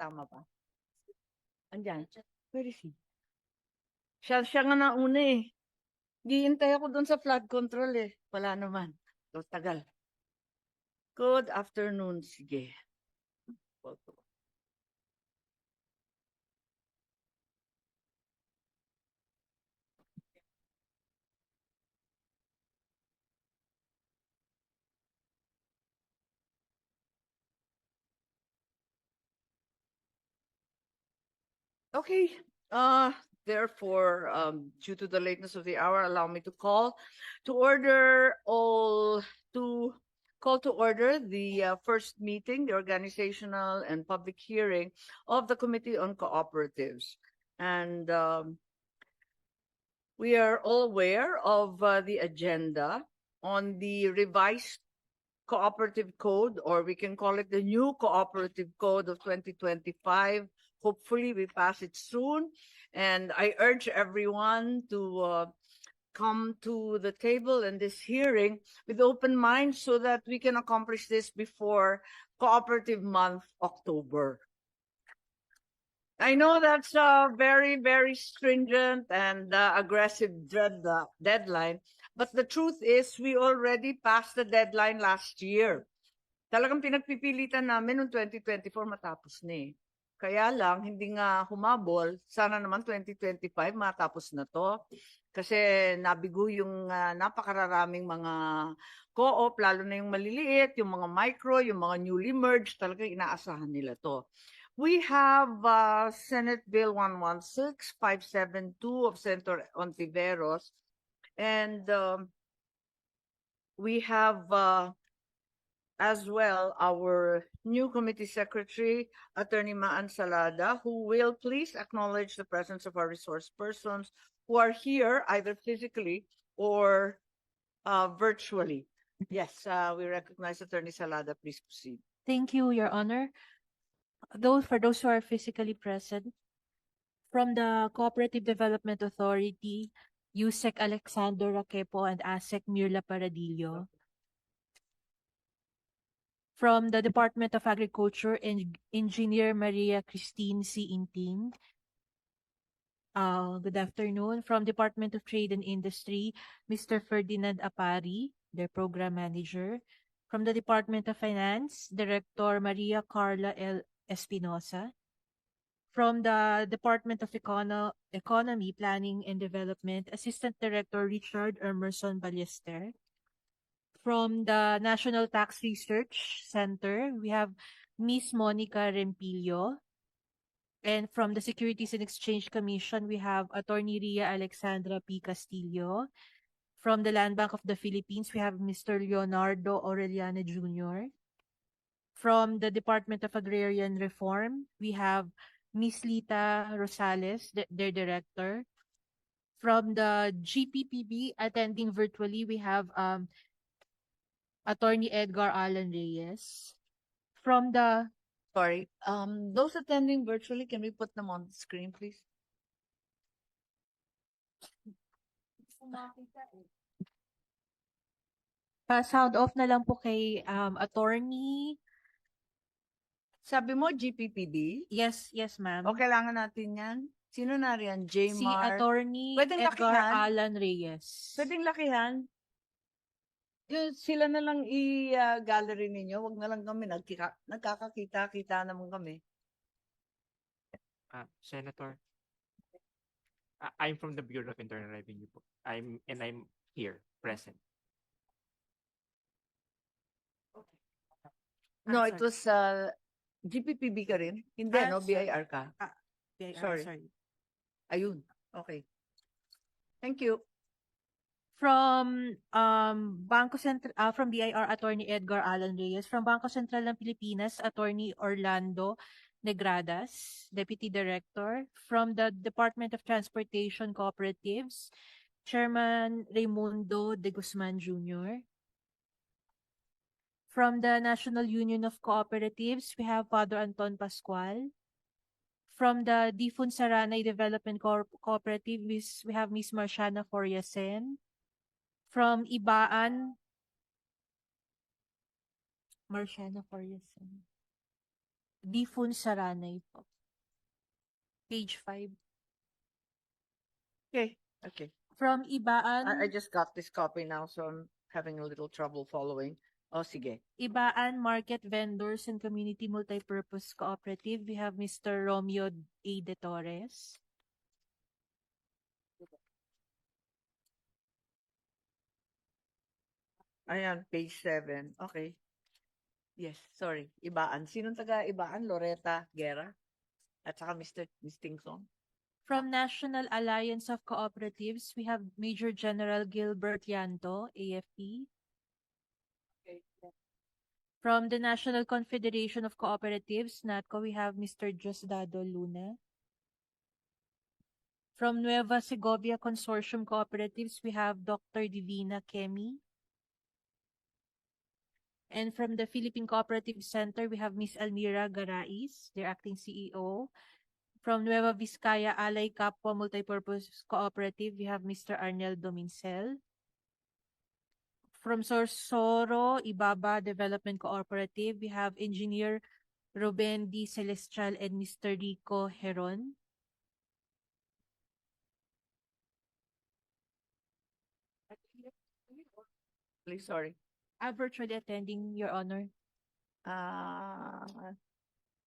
Tama ba? Andyan. Where is he? Siya, siya nga nauna eh. Giintay ako doon sa flood control eh. Wala naman. So, tagal. Good afternoon. Sige. Okay, uh, therefore, um, due to the lateness of the hour, allow me to call to order all, to call to order the uh, first meeting, the organizational and public hearing of the Committee on Cooperatives. And, um, we are all aware of uh, the agenda on the revised cooperative code, or we can call it the new cooperative code of 2025. Hopefully, we pass it soon. And I urge everyone to uh, come to the table in this hearing with open minds so that we can accomplish this before Cooperative Month, October. I know that's a very, very stringent and uh, aggressive dread, uh, deadline, but the truth is we already passed the deadline last year. Talagang pinagpipilitan namin noong 2024 matapos na eh. Kaya lang, hindi nga humabol. Sana naman 2025 matapos na to. Kasi nabigo yung uh, napakararaming mga co-op, lalo na yung maliliit, yung mga micro, yung mga newly merged, talaga inaasahan nila to. We have uh, Senate Bill 116-572 of Senator Ontiveros. And um, we have uh, as well our new committee secretary, Attorney Maan Salada, who will please acknowledge the presence of our resource persons who are here either physically or uh, virtually. Yes, uh, we recognize Attorney Salada. Please proceed. Thank you, Your Honor. Those, for those who are physically present, from the Cooperative Development Authority, Yusek Alexander Raquepo and ASEC Mirla Paradillo. From the Department of Agriculture, and Engineer Maria Christine C. Inting. Uh, good afternoon. From Department of Trade and Industry, Mr. Ferdinand Apari, their program manager. From the Department of Finance, Director Maria Carla L. Espinosa. From the Department of Econo- Economy, Planning and Development, Assistant Director Richard Emerson Ballester. From the National Tax Research Center, we have Miss Monica Rempillo. And from the Securities and Exchange Commission, we have Attorney Ria Alexandra P. Castillo. From the Land Bank of the Philippines, we have Mr. Leonardo Aureliano Jr. From the Department of Agrarian Reform, we have Miss Lita Rosales, the- their director. From the GPPB, attending virtually, we have um, Attorney Edgar Allan Reyes. From the Sorry, um, those attending virtually, can we put them on the screen, please? pa-sound off na lang po kay um, Attorney. Sabi mo, GPPD? Yes, yes, ma'am. O kailangan natin yan? Sino na riyan? J. Si Mar? Attorney Pwedeng Edgar lakihan? Allan Reyes. Pwedeng lakihan? Yung sila na lang i-gallery ninyo. Wag na lang kami. Nagkika, nagkakakita-kita naman kami. Uh, Senator, I- I'm from the Bureau of Internal Revenue po. I'm, and I'm here, present. No, Ah, it was uh, GPPB ka rin? Hindi, Ah, no? sorry. BIR ka? Okay, ah, sorry. sorry. Ayun. Okay. Thank you. From um Bangko Sentral uh, from BIR Attorney Edgar Allan Reyes, from Bangko Sentral ng Pilipinas Attorney Orlando Negradas, Deputy Director, from the Department of Transportation Cooperatives, Chairman Raimundo de Guzman Jr. From the National Union of Cooperatives, we have Father Anton Pascual. From the Difun Saranay Development Co- Cooperative, we have Miss Marciana Foriasen. From Ibaan, Marciana Foriasen. Difun Saranay po. Page 5. Okay, okay. From Ibaan, I, I just got this copy now, so I'm having a little trouble following. Oh, sige. Ibaan Market Vendors and Community Multipurpose Cooperative, we have Mr. Romeo A. De Torres. Ayan, page seven. Okay. Yes, sorry. Ibaan. Sinong taga Ibaan? Loretta Guerra? At saka Mr. Distinction? From National Alliance of Cooperatives, we have Major General Gilbert Yanto, AFP. From the National Confederation of Cooperatives, NATCO, we have Mr. Diosdado Luna. From Nueva Segovia Consortium Cooperatives, we have Dr. Divina Kemi. And from the Philippine Cooperative Center, we have Miss Almira Garais, their acting CEO. From Nueva Vizcaya Alay Kapwa Multipurpose Cooperative, we have Mr. Arnel Domincel. From Sorsoro Ibaba Development Cooperative, we have Engineer Ruben D. Celestial and Mr. Rico Heron. Please, sorry. I'm virtually attending, Your Honor. Ah,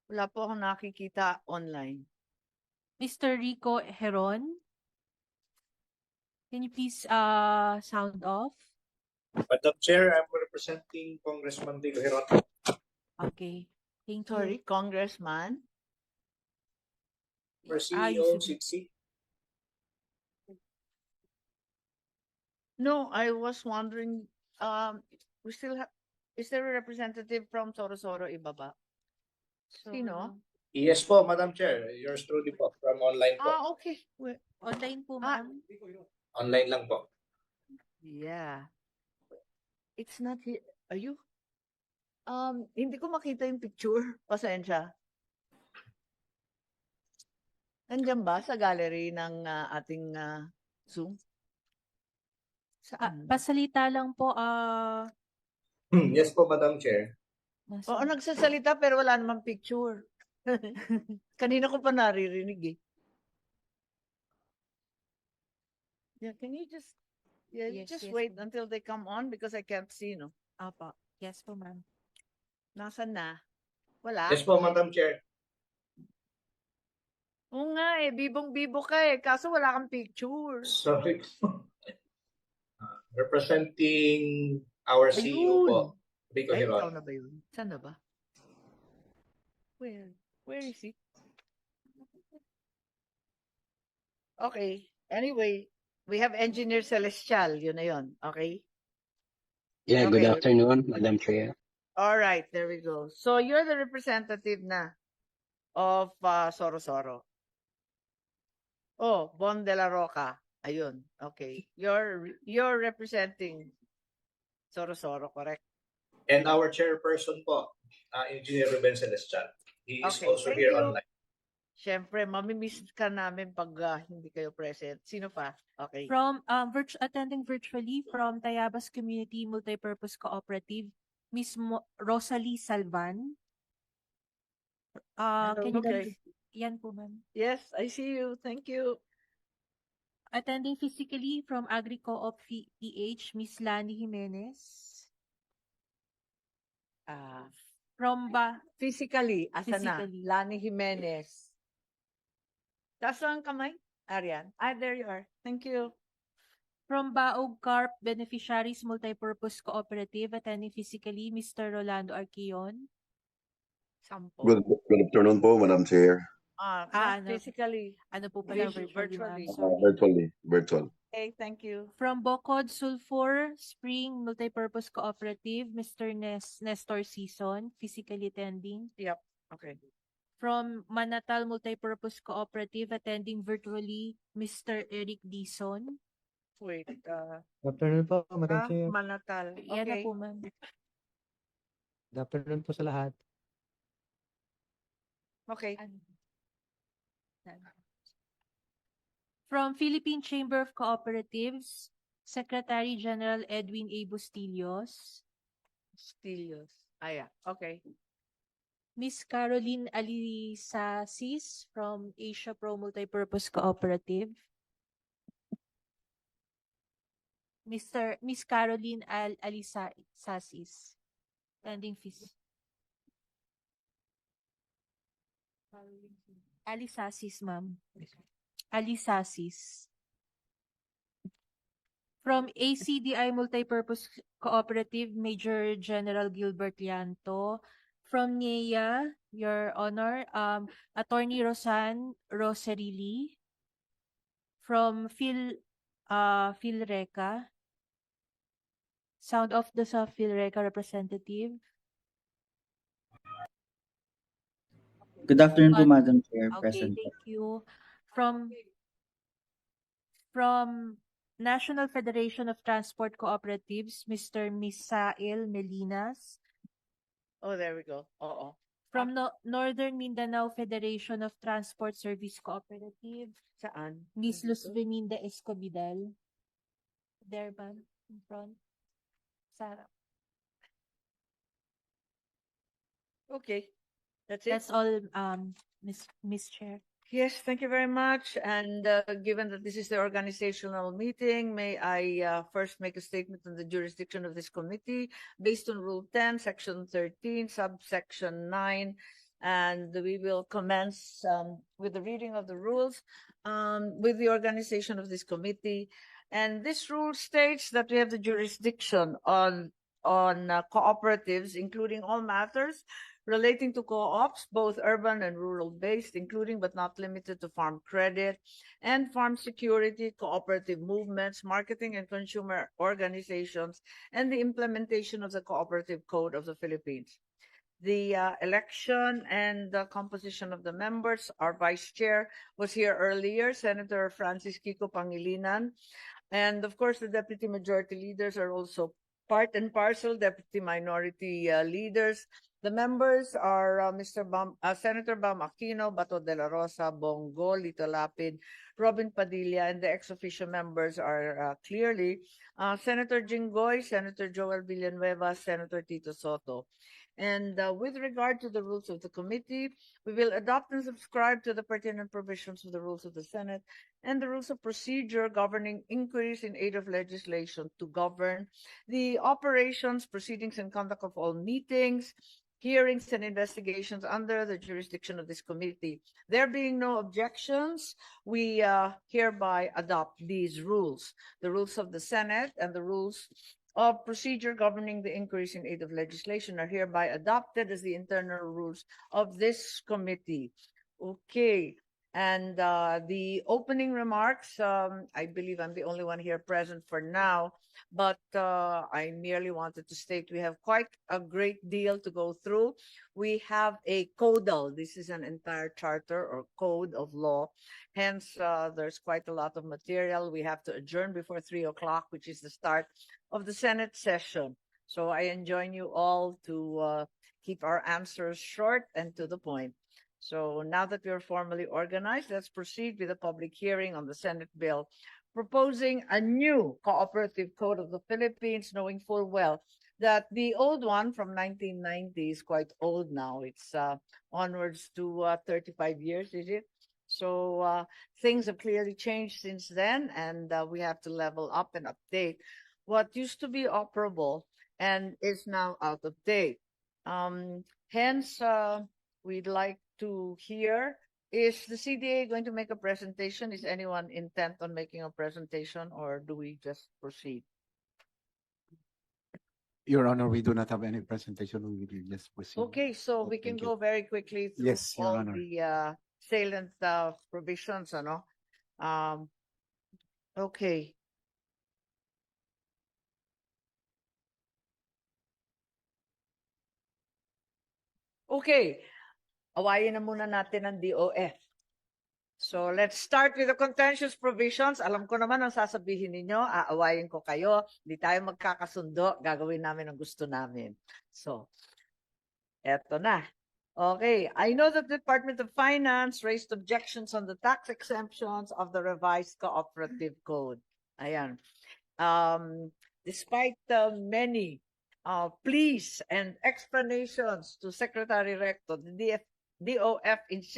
wala po akong nakikita online. Mr. Rico Heron. Can you please uh sound off? Madam Chair, I'm representing Congressman Digo Heron. Okay. Thank you. Sorry, Congressman? For Ah, you CEO, said- CC. No, I was wondering, um, we still have, is there a representative from Sorosoro Ibaba? Sino? Yes po, Madam Chair. Yours truly po, from online po. Ah, okay. Well, Online po, Ah. ma'am. Online lang po. Yeah. It's not here. Are you? Um, hindi ko makita yung picture. Pasensya. Nandiyan ba sa gallery ng ah, ating ah, Zoom? Ah, Saan? pasalita lang po, ah, Yes po, Madam Chair. nasa- Oo, nagsasalita pero wala namang picture. Kanina ko pa naririnig eh. Yeah, can you just, yeah, you Yes, just yes, wait ma'am. until they come on because I can't see, no? Apo. Yes po, ma'am. Nasaan na? Wala? Yes po, Madam Chair. Oo nga eh, bibong-bibo ka eh, kaso wala kang picture. Sorry po. Uh, Representing our CEO po, Rico Ay, ikaw na ba yun? Saan na ba? Where? Where is it? Okay. Anyway, we have Engineer Celestial. Yun na yun. Okay? Yeah, good Okay. afternoon, Madam Chair. All right. There we go. So you're the representative na of uh, Soro-Soro. Oh, Bon de la Roca. Ayun. Okay. You're you're representing Soro-Soro, correct? And our chairperson po, uh, Engineer Ruben Celestial. He is Okay, also thank here you. online. Siyempre, mamimiss ka namin pag ah, hindi kayo present. Sino pa? Okay. From, um, virt- attending virtually from Tayabas Community Multipurpose Cooperative, Miss Mo- Rosalie Salvan. Uh, Hello, can you okay. please- Yan po, ma'am. Yes, I see you. Thank you. Attending physically from Agri-Co-op P- PH, Miss Lani Jimenez. Ah, From ba, physically, asa na? Physically. Lani Jimenez. Taas lang ang kamay. Arian. Ah, there you are. Thank you. from Baog Carp Beneficiaries Multipurpose Cooperative, attending physically, Mr. Rolando Arquion. Sampo. Good, good afternoon po, Madam Chair. Ah, Ah, ano? physically. Ano po pala Virtu- virtually, virtually. ma'am? Uh, Sorry. virtually, virtual. Okay, thank you. From Bocod Sulfur Spring Multipurpose Cooperative, Mr. Nes Nestor Season, physically attending. Okay. From Manatal Multipurpose Cooperative, attending virtually, Mr. Eric Dison. Wait. Uh, Good afternoon po, Madam ah, Chair. Manatal. Yan na Okay. po, ma'am. Good afternoon po sa lahat. Okay. Ano? From Philippine Chamber of Cooperatives, Secretary General Edwin A. Bustillos. Stilios. Ah, yeah. Okay. Miss Caroline Alisasis from Asia Pro Multipurpose Cooperative. Mr. Miss Caroline Al Alisasis. Pending fees. Alisasis, ma'am. Alisasis. From ACDI Multipurpose Cooperative, Major General Gilbert Lianto. From NEA, Your Honor, um, Attorney Rosan Roserilli. From Phil, uh, Philreca. Sound of the sa Philreca representative. Good afternoon po, Madam Chair, Okay, present. po. thank you. From from National Federation of Transport Cooperatives, Mr. Misael Melinas. Oh, there we go. Oo. From no Northern Mindanao Federation of Transport Service Cooperative, Saan? Miss Nandito? Escobidal. There ba? In front? Sarah. Okay. That's it. That's all, um, Miss, Miss Chair. Yes, thank you very much. And uh, given that this is the organizational meeting, may I uh, first make a statement on the jurisdiction of this committee based on Rule 10, Section 13, subsection 9. And we will commence um, with the reading of the rules um, with the organization of this committee. And this rule states that we have the jurisdiction on on uh, cooperatives, including all matters relating to co-ops, both urban and rural based, including but not limited to farm credit and farm security, cooperative movements, marketing and consumer organizations, and the implementation of the Cooperative Code of the Philippines. The uh, election and the composition of the members, our vice chair was here earlier, Senator Francis Kiko Pangilinan. And of course, the deputy majority leaders are also part and parcel, deputy minority uh, leaders, the members are uh, Mr. Bam, uh, Senator Bam Aquino, Bato de la Rosa, Bongo, Lito Lapid, Robin Padilla, and the ex-officio members are uh, clearly uh, Senator Jinggoy, Senator Joel Villanueva, Senator Tito Soto. And uh, with regard to the rules of the committee, we will adopt and subscribe to the pertinent provisions of the rules of the Senate and the rules of procedure governing inquiries in aid of legislation to govern the operations, proceedings, and conduct of all meetings, hearings and investigations under the jurisdiction of this committee. There being no objections, we uh, hereby adopt these rules, the rules of the Senate and the rules of procedure governing the inquiries in aid of legislation are hereby adopted as the internal rules of this committee. Okay, and uh, the opening remarks, um, I believe I'm the only one here present for now, but uh, I merely wanted to state we have quite a great deal to go through. We have a codal. This is an entire charter or code of law. Hence, uh, there's quite a lot of material. We have to adjourn before three o'clock, which is the start of the Senate session. So I enjoin you all to uh, keep our answers short and to the point. So now that we are formally organized, let's proceed with a public hearing on the Senate bill proposing a new cooperative code of the Philippines, knowing full well that the old one from 1990 is quite old now. It's uh, onwards to uh, 35 years, is it? So uh, things have clearly changed since then, and uh, we have to level up and update what used to be operable and is now out of date. Um, hence, uh, we'd like to hear, is the CDA going to make a presentation? Is anyone intent on making a presentation or do we just proceed? Your Honor, we do not have any presentation. We will just proceed. Okay, so Oh, we can thank you. go very quickly through Yes, Your all Honor. the uh, salient uh, provisions, ano? Um, okay. Okay, awayin na muna natin ang DOF. So let's start with the contentious provisions. Alam ko naman ang sasabihin ninyo, aawayin ko kayo, hindi tayo magkakasundo, gagawin namin ang gusto namin. So, eto na. Okay, I know that the Department of Finance raised objections on the tax exemptions of the revised cooperative code. Ayan. Um, despite the many uh, pleas and explanations to Secretary Recto, the DF, DOF insists